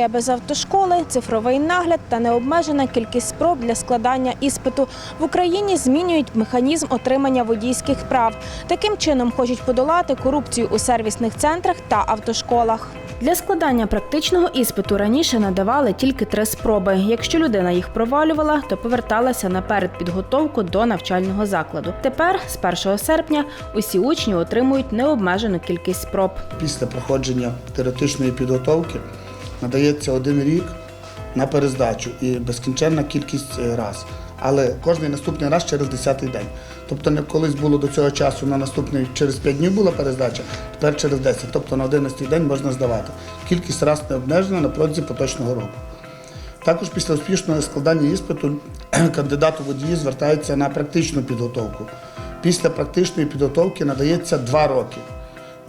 Теорія без автошколи, цифровий нагляд та необмежена кількість спроб для складання іспиту в Україні змінюють механізм отримання водійських прав. Таким чином хочуть подолати корупцію у сервісних центрах та автошколах. Для складання практичного іспиту раніше надавали тільки три спроби. Якщо людина їх провалювала, то поверталася на передпідготовку до навчального закладу. Тепер, з 1 серпня, усі учні отримують необмежену кількість спроб. Після проходження теоретичної підготовки надається один рік на перездачу і безкінченна кількість е, раз. Але кожний наступний раз через 10-й день. Тобто не колись було до цього часу на наступний через 5 днів була перездача, тепер через 10. Тобто на 11-й день можна здавати. Кількість раз не обмежена на протязі поточного року. Також після успішного складання іспиту кандидат у водії звертається на практичну підготовку. Після практичної підготовки надається 2 роки.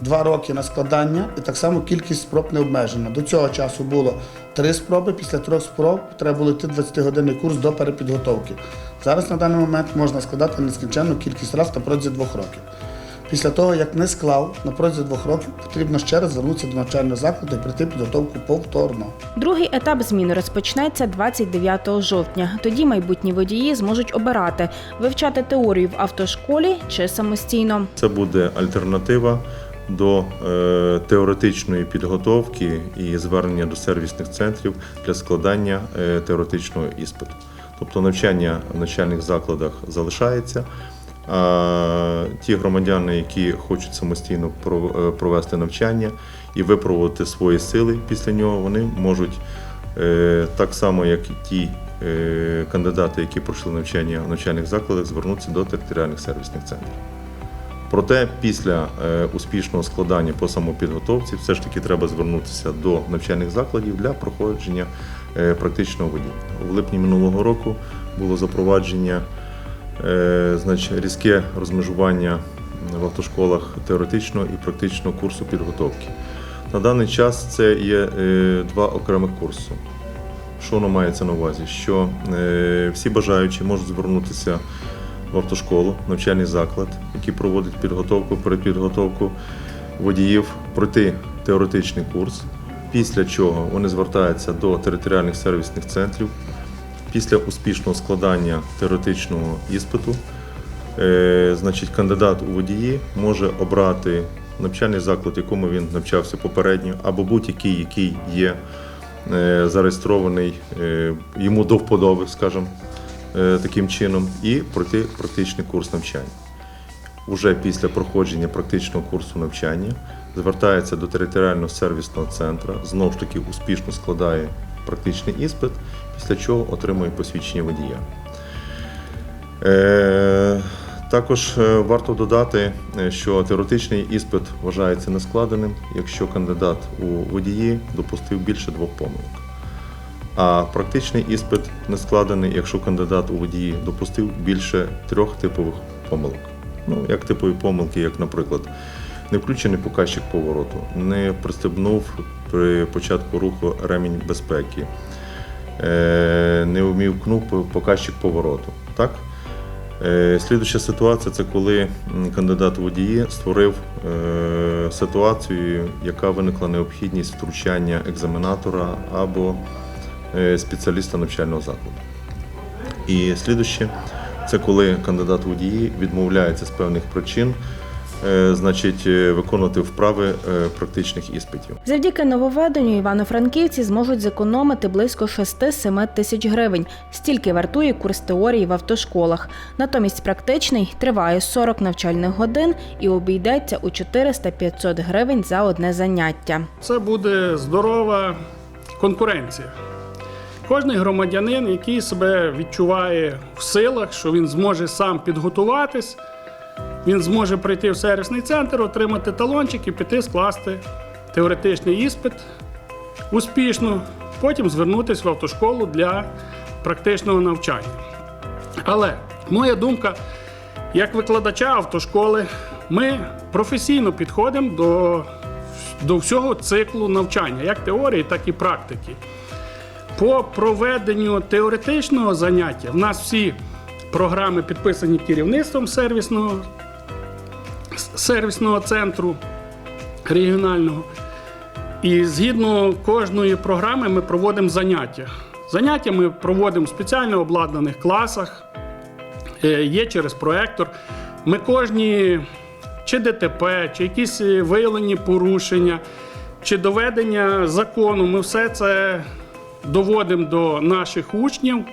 Два роки на складання і так само кількість спроб не обмежена. До цього часу було три спроби, після трьох спроб треба було йти 20-годинний курс до перепідготовки. Зараз на даний момент можна складати нескінченну кількість раз на протязі двох років. Після того, як не склав на протязі двох років, потрібно ще раз звернутися до навчального закладу і пройти підготовку повторно. Другий етап змін розпочнеться 29 жовтня. Тоді майбутні водії зможуть обирати вивчати теорію в автошколі чи самостійно. Це буде альтернатива до е, теоретичної підготовки і звернення до сервісних центрів для складання е, теоретичного іспиту. Тобто навчання в навчальних закладах залишається. А ті громадяни, які хочуть самостійно е, провести навчання і випробувати свої сили після нього, вони можуть так само, як і ті кандидати, які пройшли навчання в навчальних закладах, звернутися до територіальних сервісних центрів. Проте після е, успішного складання по самопідготовці все ж таки треба звернутися до навчальних закладів для проходження е, практичного водіння. В липні минулого року було запровадження е, значить, різке розмежування в автошколах теоретичного і практичного курсу підготовки. На даний час це є два окремих курси. Що воно мається на увазі? Що всі бажаючі можуть звернутися в автошколу, навчальний заклад, який проводить підготовку, передпідготовку водіїв, пройти теоретичний курс, після чого вони звертаються до територіальних сервісних центрів. Після успішного складання теоретичного іспиту, е, значить, кандидат у водії може обрати навчальний заклад, якому він навчався попередньо, або будь-який, який є е, зареєстрований е, йому до вподоби, скажімо, таким чином, і пройти практичний курс навчання. Уже після проходження практичного курсу навчання звертається до територіального сервісного центру, знову ж таки успішно складає практичний іспит, після чого отримує посвідчення водія. Е, також е, варто додати, е, що теоретичний іспит вважається нескладеним, якщо кандидат у водії допустив більше двох помилок. А практичний іспит не складений, якщо кандидат у водії допустив більше трьох типових помилок. Ну, як типові помилки, як, наприклад, не включений показчик повороту, не пристебнув при початку руху ремінь безпеки, е, не вмівкнув показчик повороту. Так? Е, Слідуюча ситуація це коли кандидат у водії створив е, ситуацію, яка виникла необхідність втручання екзаменатора або спеціаліста навчального закладу. І слідуще це коли кандидат водії відмовляється з певних причин, е, значить, е, виконувати вправи е, практичних іспитів. Завдяки нововведенню івано-франківці зможуть зекономити близько 6-7 тисяч гривень. Стільки вартує курс теорії в автошколах. Натомість практичний триває 40 навчальних годин і обійдеться у 400-500 гривень за одне заняття. Це буде здорова конкуренція. Кожний громадянин, який себе відчуває в силах, що він зможе сам підготуватись, він зможе прийти в сервісний центр, отримати талончик і піти скласти теоретичний іспит успішно, потім звернутися в автошколу для практичного навчання. Але моя думка, як викладача автошколи, ми професійно підходимо до, до всього циклу навчання, як теорії, так і практики. По проведенню теоретичного заняття в нас всі програми підписані керівництвом сервісного, сервісного центру регіонального. І згідно кожної програми ми проводимо заняття. Заняття ми проводимо в спеціально обладнаних класах, е, є через проектор. Ми кожні чи ДТП, чи якісь е, виявлені порушення, чи доведення закону, ми все це доводимо до наших учнів,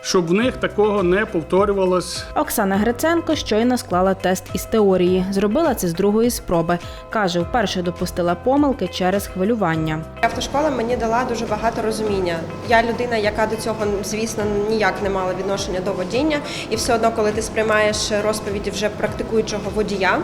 щоб в них такого не повторювалось Оксана Гриценко щойно склала тест із теорії. Зробила це з другої спроби. Каже, вперше допустила помилки через хвилювання. Автошкола мені дала дуже багато розуміння. Я людина, яка до цього, звісно, ніяк не мала відношення до водіння, і все одно, коли ти сприймаєш розповіді вже практикуючого водія.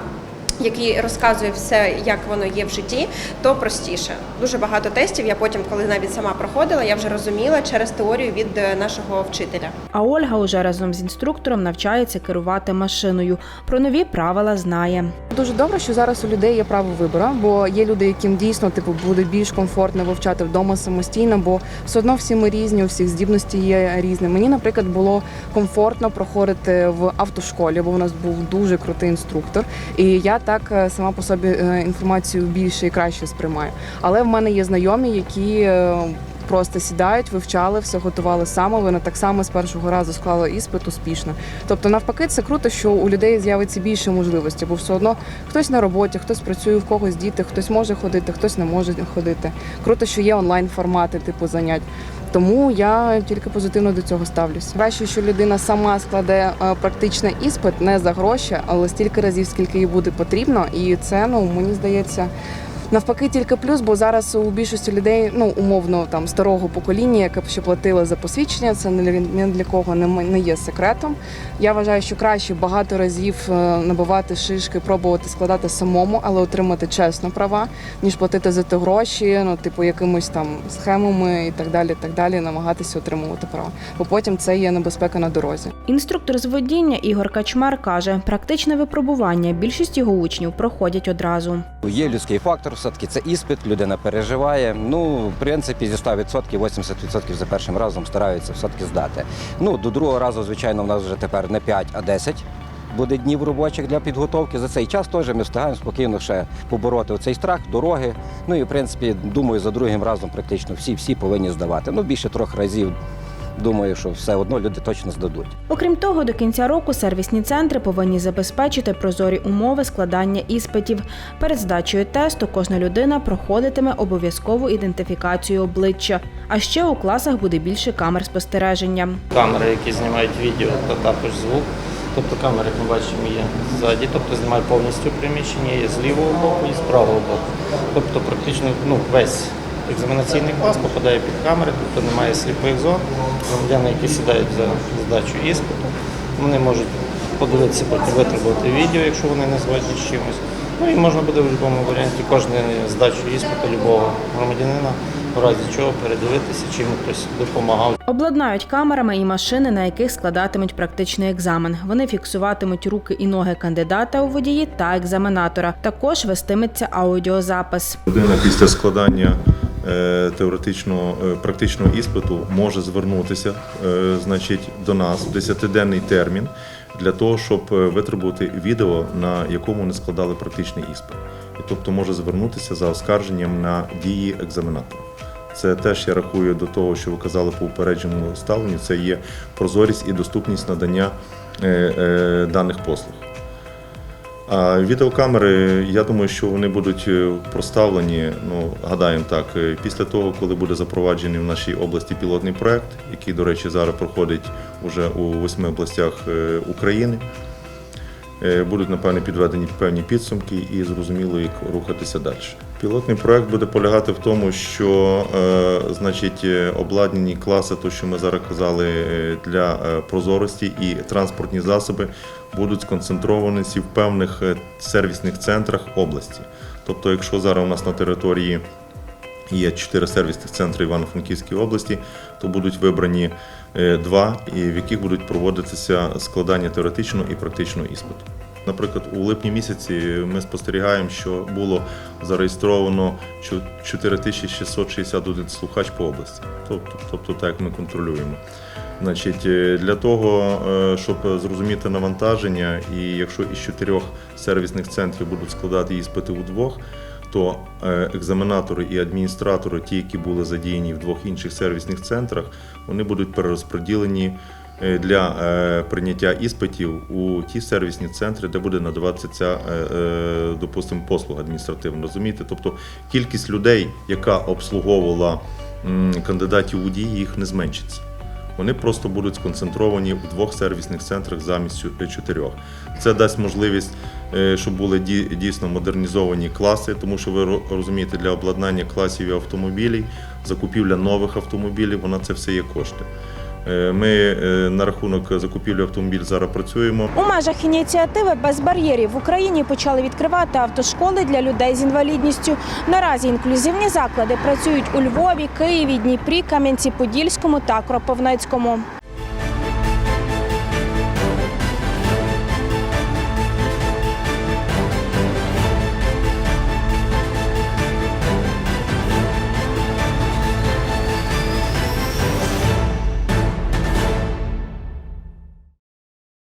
Який розказує все, як воно є в житті, то простіше. Дуже багато тестів. Я потім, коли навіть сама проходила, я вже розуміла через теорію від е, нашого вчителя. А Ольга уже разом з інструктором навчається керувати машиною. Про нові правила знає. Дуже добре, що зараз у людей є право вибору, бо є люди, яким дійсно типу буде більш комфортно вивчати вдома самостійно, бо все одно всі ми різні, у всіх здібності є різні. Мені, наприклад, було комфортно проходити в автошколі, бо у нас був дуже крутий інструктор, і я так е, сама по собі е, інформацію більше і краще сприймаю. Але в мене є знайомі, які. е, Просто сідають, вивчали, все готували саме. Вони так само з першого разу склали іспит успішно. Тобто, навпаки, це круто, що у людей з'явиться більше можливостей, бо все одно хтось на роботі, хтось працює, в когось діти, хтось може ходити, хтось не може ходити. Круто, що є онлайн формати типу занять. Тому я тільки позитивно до цього ставлюсь. Краще, що людина сама складе е, практичний іспит не за гроші, але стільки разів, скільки їй буде потрібно, і це ну мені здається. Навпаки, тільки плюс, бо зараз у більшості людей, ну умовно там старого покоління, яке ще платили за посвідчення, це не для, кого не є секретом. Я вважаю, що краще багато разів е, набивати шишки, пробувати складати самому, але отримати чесно права, ніж платити за те гроші, ну типу якимось там схемами і так далі. Так далі, намагатися отримувати права. Бо потім це є небезпека на дорозі. Інструктор з водіння Ігор Качмар каже, практичне випробування більшість його учнів проходять одразу. Є людський фактор, все-таки це іспит, людина переживає. Ну, в принципі, зі 100% 80% за першим разом стараються все-таки здати. Ну, до другого разу, звичайно, в нас вже тепер не 5, а 10 буде днів робочих для підготовки. За цей час теж ми встигаємо спокійно ще побороти оцей страх, дороги. Ну і в принципі, думаю, за другим разом практично всі всі повинні здавати. Ну, більше трьох разів. Думаю, що все одно люди точно здадуть. Окрім того, до кінця року сервісні центри повинні забезпечити прозорі умови складання іспитів. Перед здачею тесту кожна людина проходитиме обов'язкову ідентифікацію обличчя. А ще у класах буде більше камер спостереження. камери, які знімають відео, та також звук. Тобто камери, як ми бачимо, є ззаді, тобто знімають повністю приміщення, є з лівого боку і з правого боку. Тобто практично ну, весь екзаменаційний клас попадає під камери, тобто немає сліпих зон. Громадяни, які сідають за здачу іспиту, вони можуть подивитися, потім витребувати відео, якщо вони не згодні з чимось. Ну і можна буде в будь-якому варіанті кожну здачу іспиту любого громадянина, в разі чого передивитися, чи йому хтось допомагав. Обладнають камерами і машини, на яких складатимуть практичний екзамен. Вони фіксуватимуть руки і ноги кандидата у водії та екзаменатора. Також вестиметься аудіозапис. Людина після складання теоретичного е, практичного іспиту може звернутися е, значить, до нас в 10-денний термін для того, щоб е, витребувати відео, на якому не складали практичний іспит. І тобто може звернутися за оскарженням на дії екзаменатора. Це теж я рахую до того, що ви казали по упередженому ставленню. Це є прозорість і доступність надання е, е, даних послуг. А відеокамери, я думаю, що вони будуть е, проставлені, ну, гадаємо так, е, після того, коли буде запроваджений в нашій області пілотний проект, який, до речі, зараз проходить уже у восьми областях е, України. Будуть, напевне, підведені певні підсумки і зрозуміло, як рухатися далі. Пілотний проект буде полягати в тому, що е, значить, е, обладнані класи, то що ми зараз казали, е, для прозорості і транспортні засоби будуть сконцентровані в певних сервісних центрах області. Тобто, якщо зараз у нас на території Є чотири сервісних центри Івано-Франківської області, то будуть вибрані два, в яких будуть проводитися складання теоретичного і практичного іспиту. Наприклад, у липні місяці ми спостерігаємо, що було зареєстровано 4661 слухач по області. Тобто, тобто так як ми контролюємо. Значить, е, для того, е, щоб зрозуміти навантаження, і якщо із чотирьох сервісних центрів будуть складати іспити у двох, то е, екзаменатори і адміністратори, ті, які були задіяні в двох інших сервісних центрах, вони будуть перерозподілені для е, прийняття іспитів у ті сервісні центри, де буде надаватися ця, е, е, допустимо, послуга адміністративна. Розумієте? Тобто кількість людей, яка обслуговувала кандидатів у дії, їх не зменшиться. Вони просто будуть сконцентровані у двох сервісних центрах замість чотирьох. Це дасть можливість, е, щоб були ді- дійсно модернізовані класи, тому що ви розумієте, для обладнання класів і автомобілів, закупівля нових автомобілів, вона це все є кошти. Е, Ми е, на рахунок закупівлі автомобіль зараз працюємо. У межах ініціативи без бар'єрів в Україні почали відкривати автошколи для людей з інвалідністю. Наразі інклюзивні заклади працюють у Львові, Києві, Дніпрі, Кам'янці-Подільському та Кропивницькому.